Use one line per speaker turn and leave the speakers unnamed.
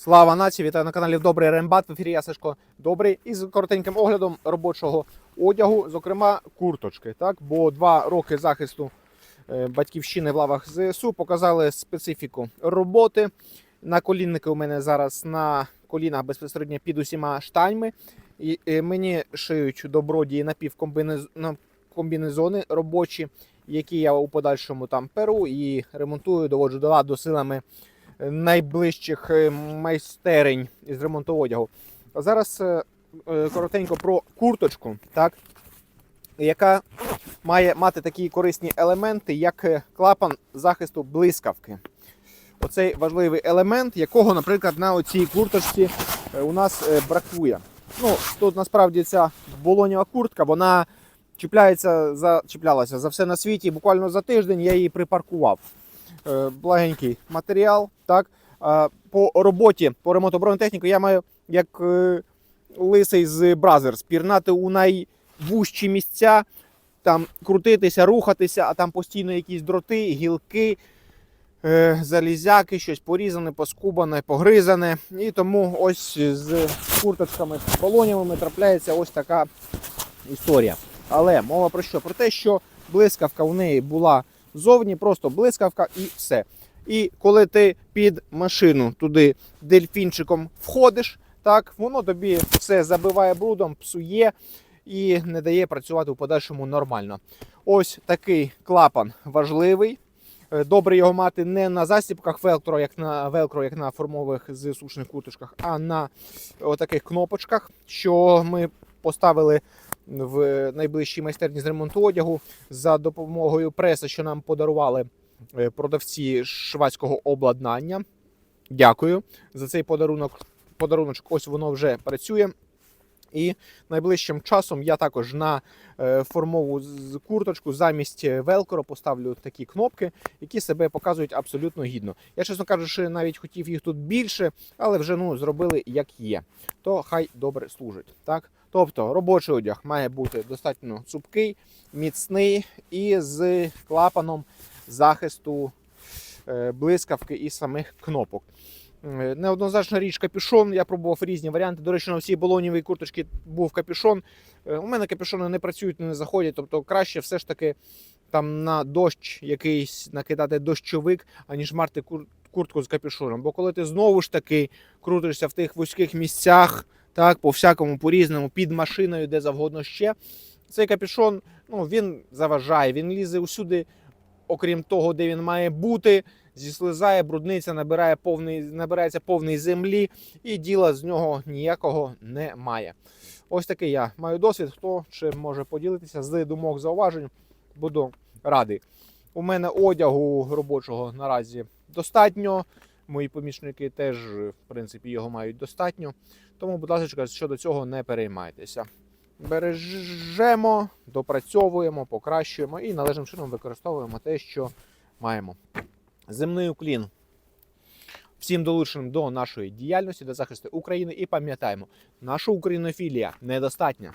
Слава нації! Вітаю на каналі Добрий Рембат. В ефірі я Сашко Добрий із коротеньким оглядом робочого одягу, зокрема курточки. Так, бо два роки захисту е, батьківщини в лавах ЗСУ показали специфіку роботи. На колінники у мене зараз на колінах безпосередньо під усіма штаньми. І е, мені шиють добродії напівкомбінезони робочі, які я у подальшому там перу і ремонтую, доводжу до ладу силами найближчих е, майстерень із ремонту одягу. А зараз е, е, коротенько про курточку, так, яка має мати такі корисні елементи, як клапан захисту блискавки. Оцей важливий елемент, якого, наприклад, на оцій курточці у нас бракує. Ну, тут насправді ця болонєва куртка, вона чіпляється за, чіплялася за все на світі. Буквально за тиждень я її припаркував. Е, Благенький матеріал. Так? По роботі, по ремонту бронетехніки я маю як е, лисий з Бразерс, пірнати у найвужчі місця, там крутитися, рухатися, а там постійно якісь дроти, гілки, е, залізяки, щось порізане, поскубане, погризане. І тому ось з курточками з полоніями трапляється ось така історія. Але мова про що? Про те, що блискавка в неї була зовні, просто блискавка і все. І коли ти під машину туди дельфінчиком входиш, так воно тобі все забиває брудом, псує і не дає працювати в подальшому нормально. Ось такий клапан важливий. Е, Добре його мати не на застіпках велкро, як на велкро, як на формових з сушних куточках, а на отаких кнопочках, що ми поставили в найближчій майстерні з ремонту одягу за допомогою преси, що нам подарували е, продавці швадського обладнання. Дякую за цей подарунок. Подаруночок, ось воно вже працює. І найближчим часом я також на е, формову курточку замість велкро поставлю такі кнопки, які себе показують абсолютно гідно. Я, чесно кажучи, навіть хотів їх тут більше, але вже ну, зробили як є. То хай добре служить. Так? Тобто робочий одяг має бути достатньо цупкий, міцний і з клапаном захисту е, блискавки і самих кнопок. Е, Неоднозначна річ капюшон. Я пробував різні варіанти. До речі, на всій балонівій курточці був капюшон. Е, У мене капюшони не працюють, не заходять. Тобто краще все ж таки там на дощ якийсь накидати дощовик, аніж кур- куртку з капюшоном. Бо коли ти знову ж таки крутишся в тих вузьких місцях, так, по всякому, по різному, під машиною, де завгодно ще. Цей капюшон ну, він заважає, він лізе усюди, окрім того, де він має бути, зіслизає, брудниця, набирає повний, набирається повний землі, і діла з нього ніякого немає. Ось такий я маю досвід. Хто чи може поділитися з думок зауважень, буду радий. У мене одягу робочого наразі достатньо. Мої помічники теж, в принципі, його мають достатньо. Тому, будь ласка, щодо цього не переймайтеся. Бережемо, допрацьовуємо, покращуємо і належним чином використовуємо те, що маємо. Земний уклін всім долученим до нашої діяльності, до захисту України. І пам'ятаємо, наша українофілія недостатня.